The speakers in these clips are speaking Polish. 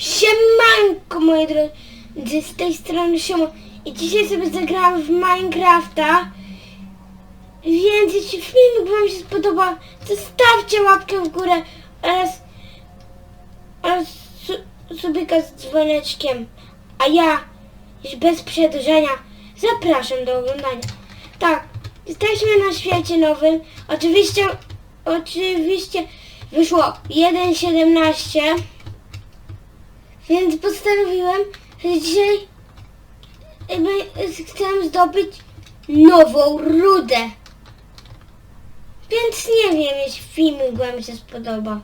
Siemanko moi drodzy, z tej strony Siemo i dzisiaj sobie zagrałam w Minecrafta. Więc jeśli filmik wam się spodoba, zostawcie łapkę w górę oraz, oraz su, subika z dzwoneczkiem. A ja już bez przedłużenia zapraszam do oglądania. Tak, jesteśmy na świecie nowym. Oczywiście oczywiście wyszło 1.17 więc postanowiłem, że dzisiaj chcę zdobyć nową rudę. Więc nie wiem, jeśli filmik wam się spodoba.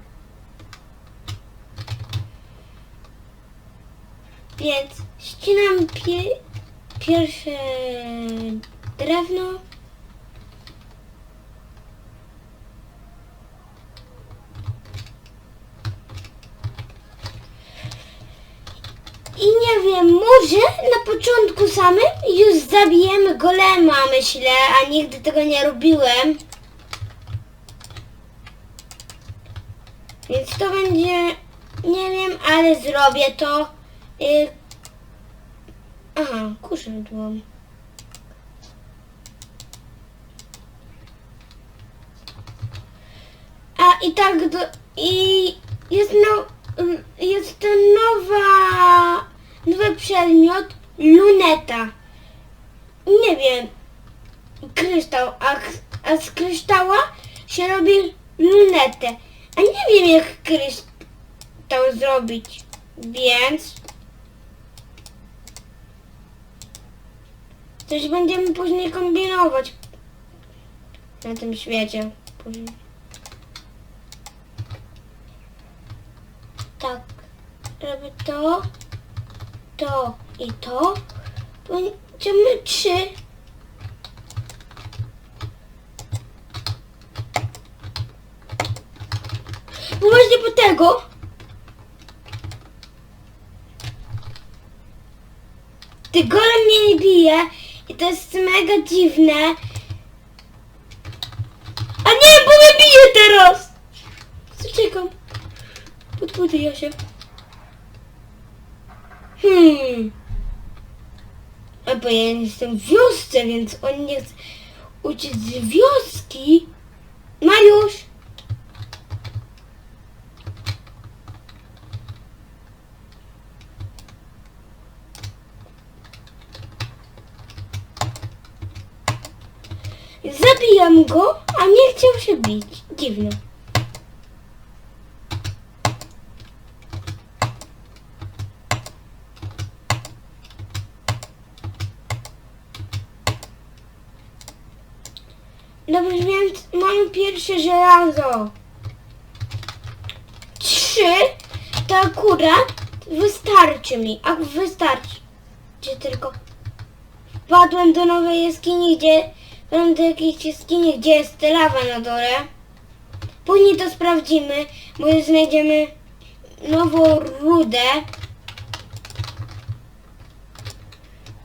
Więc ścinam pie pierwsze drewno. I nie wiem, może na początku samym już zabijemy golema, myślę, a nigdy tego nie robiłem. Więc to będzie, nie wiem, ale zrobię to. Y... Aha, kuszydło. A i tak do, i jest no, jest to nowa, nowy przedmiot, luneta. Nie wiem, kryształ, a, a z kryształa się robi lunetę. A nie wiem jak kryształ zrobić, więc coś będziemy później kombinować na tym świecie. Później. Tak, robię to, to i to. Będziemy trzy. Bo właśnie po tego. Ty golem mnie nie bije i to jest mega dziwne. A nie, bo mnie bije teraz! Zaczekam. Podbuduję się. Hmm. A ja jestem w wiosce, więc on nie chce uciec z wioski. Mariusz! Zabijam go, a nie chciał się bić. Dziwne. Dobrze, więc mam pierwsze żelazo. Trzy to akurat wystarczy mi. A wystarczy. Czy tylko wpadłem do nowej jaskini, gdzie wpadłem do jakiejś jaskini, gdzie jest lawa na dole. Później to sprawdzimy, może znajdziemy nową rudę.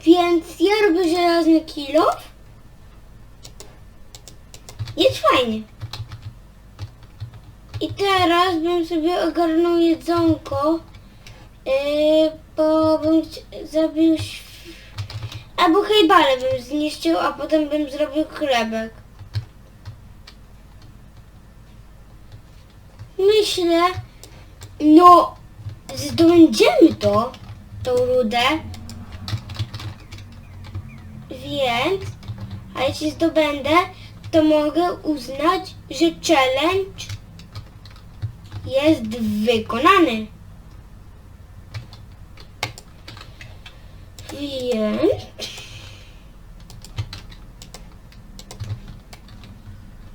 Więc ja robię żelazny kilof. Jest fajnie. I teraz bym sobie ogarnął jedzonko, yy, bo bym św- albo hejbale bym zniszczył, a potem bym zrobił chlebek. Myślę, no zdobędziemy to, tą rudę, więc, a jeśli zdobędę, to mogę uznać, że challenge jest wykonany. Więc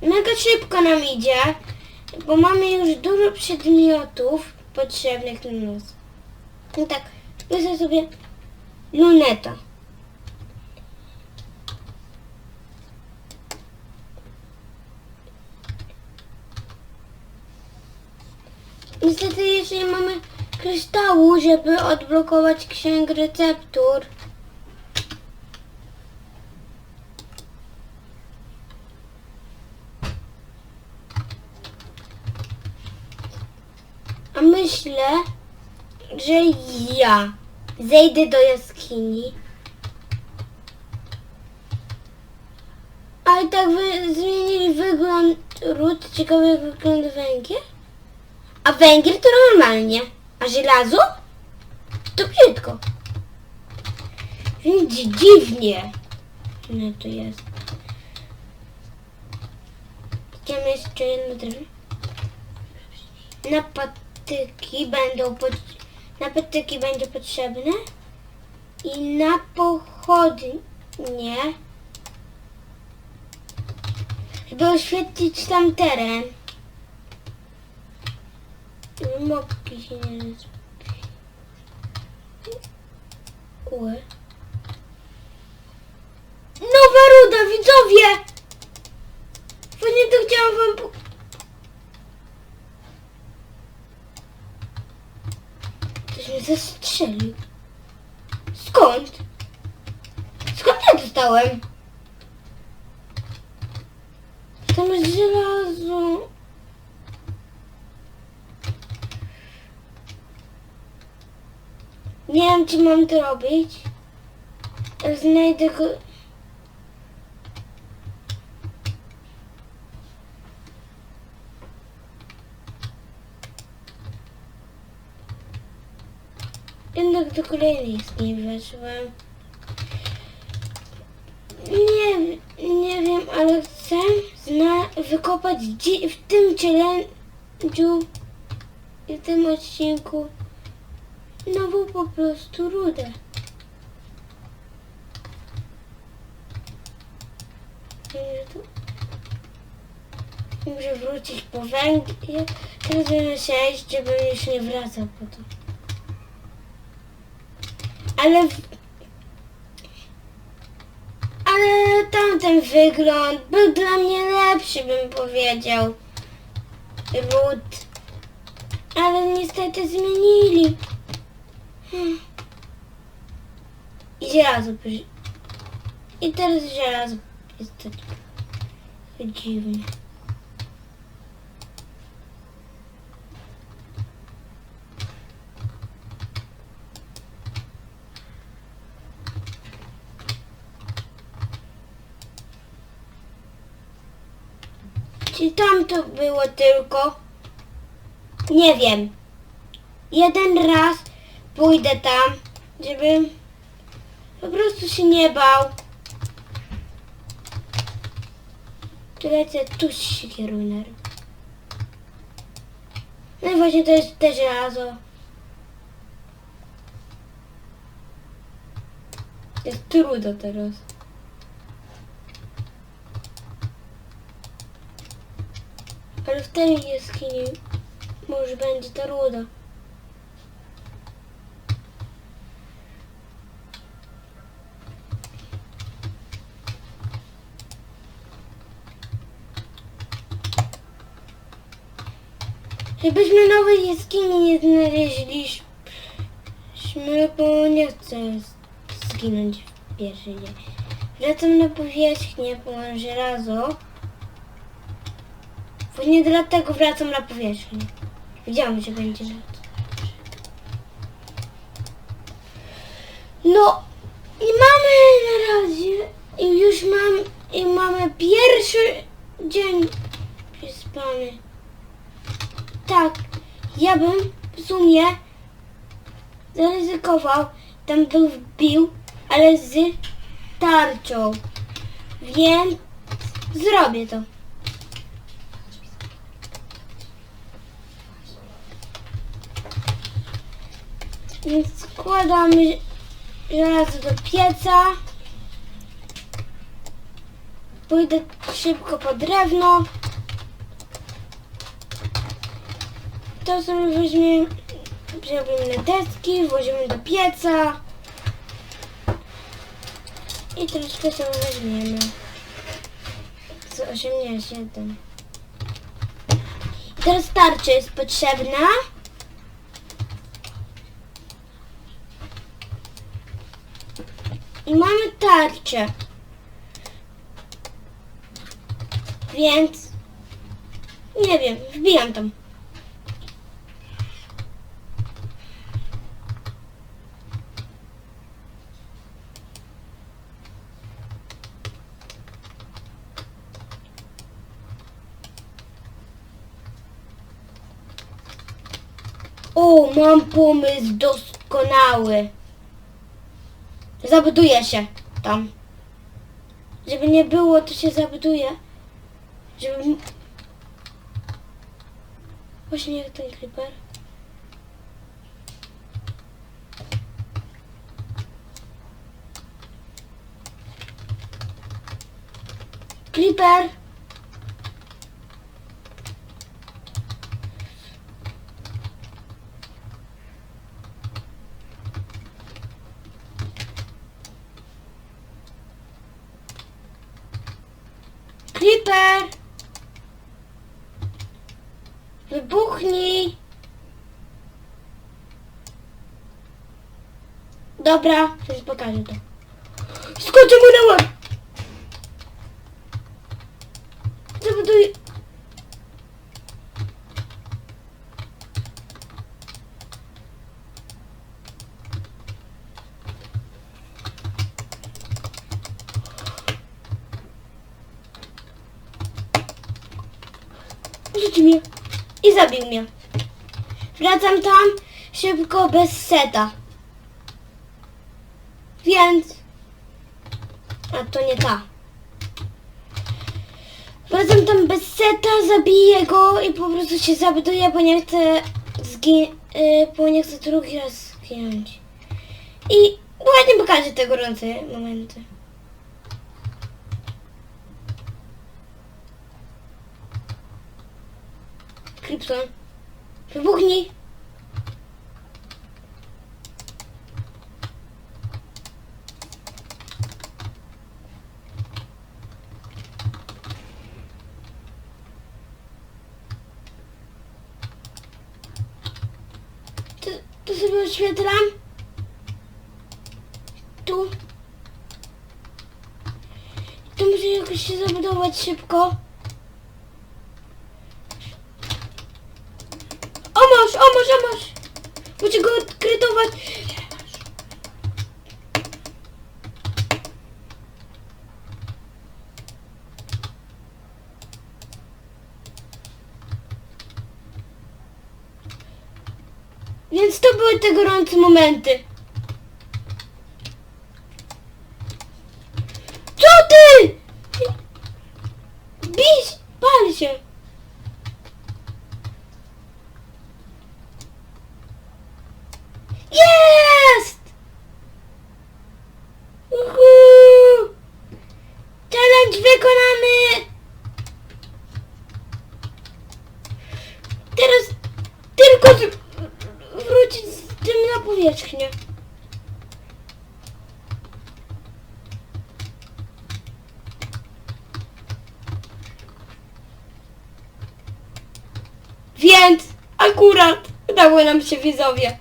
mega szybko nam idzie, bo mamy już dużo przedmiotów potrzebnych na nas. No tak, wezmę sobie luneta. Niestety jeszcze nie mamy kryształu, żeby odblokować księgę receptur. A myślę, że ja zejdę do jaskini. A i tak wy zmienili wygląd ród, ciekawy jak wygląda węgiel. A węgiel to normalnie. A żelazo? To brzydko. Więc dziwnie. No to jest. Idziemy jeszcze jedno drewno. Na patyki będą pod... Na patyki będzie potrzebne. I na pochodnie. Żeby oświetlić tam teren. Mopki się nie rozbiły. Nowa ruda, widzowie! Bo nie to chciałam wam... po- Ktoś mnie zastrzelił. Skąd? Skąd ja dostałem? Tam jest żelazo. Nie wiem, mam to robić. Znajdę go... Jednak do kolejnej nie weszłem. Nie, nie wiem, ale chcę zna- wykopać w tym challenge'u i w tym odcinku nową po prostu tu- Muszę wrócić po węgiel. Teraz będę się iść, żebym już nie wracał po to. Ale. Ale tamten wygląd był dla mnie lepszy, bym powiedział. Ród. Ale niestety zmienili. Hmm. I żelazo. I teraz żelazo jest tak dziwne. Czy tam to było tylko? Nie wiem. Jeden raz pójdę tam, żeby po prostu się nie bał. Tu lecę, tu się kierunek. No i właśnie to jest też żelazo. Jest trudno teraz. Ale w tej jaskini może będzie ta. Żebyśmy nowej jaskini nie znaleźliśmy, bo nie chcę zginąć w pierwszy dzień. Wracam na powierzchnię, bo mam żelazo. Właśnie dlatego wracam na powierzchnię. Wiedziałam, że będzie noc. No i mamy na razie i już mam i mamy pierwszy dzień przespany. Tak, ja bym w sumie zaryzykował, tam był wbił, ale z tarczą. Więc zrobię to. Więc składamy żelazo do pieca. Pójdę szybko po drewno. To sobie weźmiemy, zrobimy na deski, włożymy do pieca. I troszkę sobie weźmiemy. Z 87. I teraz tarcza jest potrzebna. I mamy tarczę. Więc nie wiem, wbijam tam. O, mam pomysł doskonały. Zabuduję się tam. Żeby nie było, to się zabuduje. Żeby... Właśnie jak ten. Creeper! Creeper! Wybuchnij! Dobra, teraz pokażę to. Na łeb! Zabuduję... Rzucił mnie i zabił mnie. Wracam tam szybko bez seta. Więc... A to nie ta. Wracam tam bez seta, zabiję go i po prostu się zabuduję, bo nie chcę zgi- y, bo nie chcę drugi raz zginąć. I ładnie pokażę te gorące momenty. Krypton. Wybuchnij! To, to sobie oświetlam. Tu. To muszę jakoś się zabudować szybko. O masz, o masz, o masz. Muszę go odkrytować. Więc to były te gorące momenty. Co ty? Biś, pal się. Jest! Uhu! Challenge wykonany! Teraz tylko z- wrócić z tym Więc akurat udało nam się widzowie.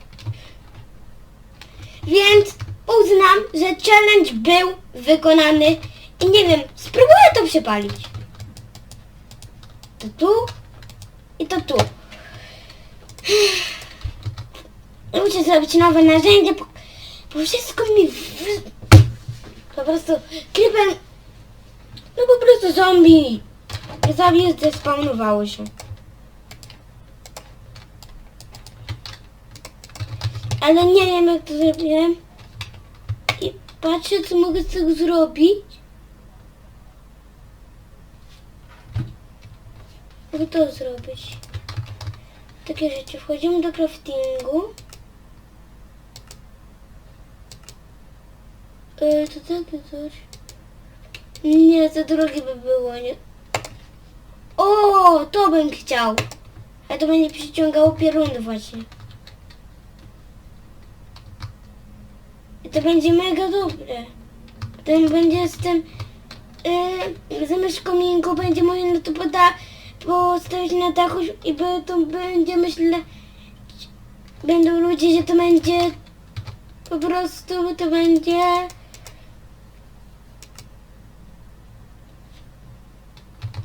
Więc uznam, że challenge był wykonany i nie wiem, spróbuję to przepalić. To tu i to tu. Muszę zrobić nowe narzędzie, bo, bo wszystko mi. Po prostu creeper... No po prostu zombie. Zombie zespawnowało się. Ale nie wiem jak to zrobiłem. I patrzę co mogę z tego zrobić. Jak to zrobić? Takie rzeczy. Wchodzimy do craftingu. Yy, to takie coś. Nie, za drogie by było, nie? O, to bym chciał. A to będzie przyciągało pioruny właśnie. I to będzie mega dobre. Potem będzie z tym... Yy, zamiast kominku będzie można no to poda, postawić na dachu i by, to będzie myślę... Będą ludzie, że to będzie... Po prostu to będzie...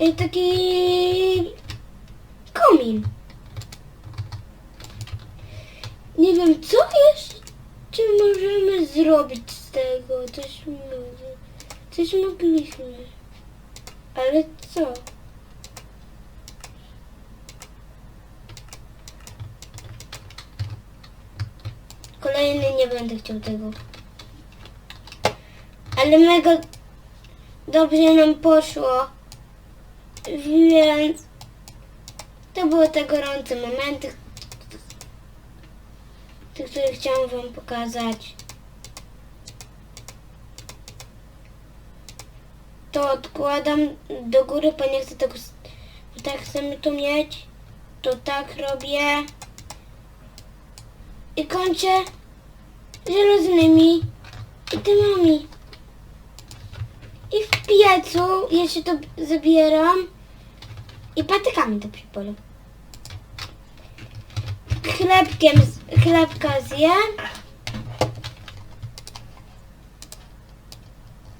I taki... Komin. Nie wiem, co jeszcze możemy zrobić z tego? Coś, coś mogliśmy. Ale co? kolejny nie będę chciał tego. Ale mega dobrze nam poszło. Więc to były te gorące momenty, te, które chciałam wam pokazać. To odkładam do góry, bo nie chcę tego tak chcemy tu mieć. To tak robię. I kończę żelaznymi i dymami. I w piecu jeszcze to zabieram i patykami to przypolę. Chlebkiem, chlebka zjem.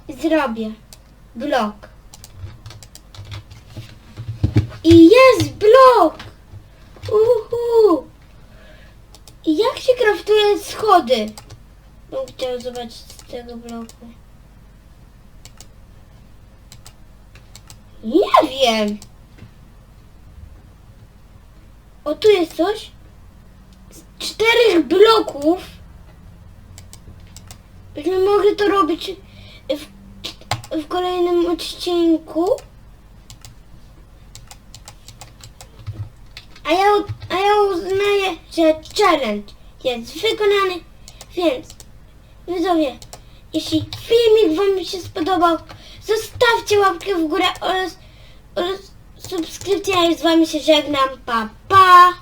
Zrobię blok. I jest blok! Uhu! I jak się kraftuje schody? Bym chciał zobaczyć z tego bloku. Nie wiem. O, tu jest coś. Z czterech bloków. Byśmy mogli to robić w, w kolejnym odcinku. A ja, a ja uznaję, że challenge jest wykonany, więc widzowie, jeśli filmik Wam się spodobał, zostawcie łapkę w górę oraz, oraz subskrypcję, ja z Wami się żegnam, pa pa!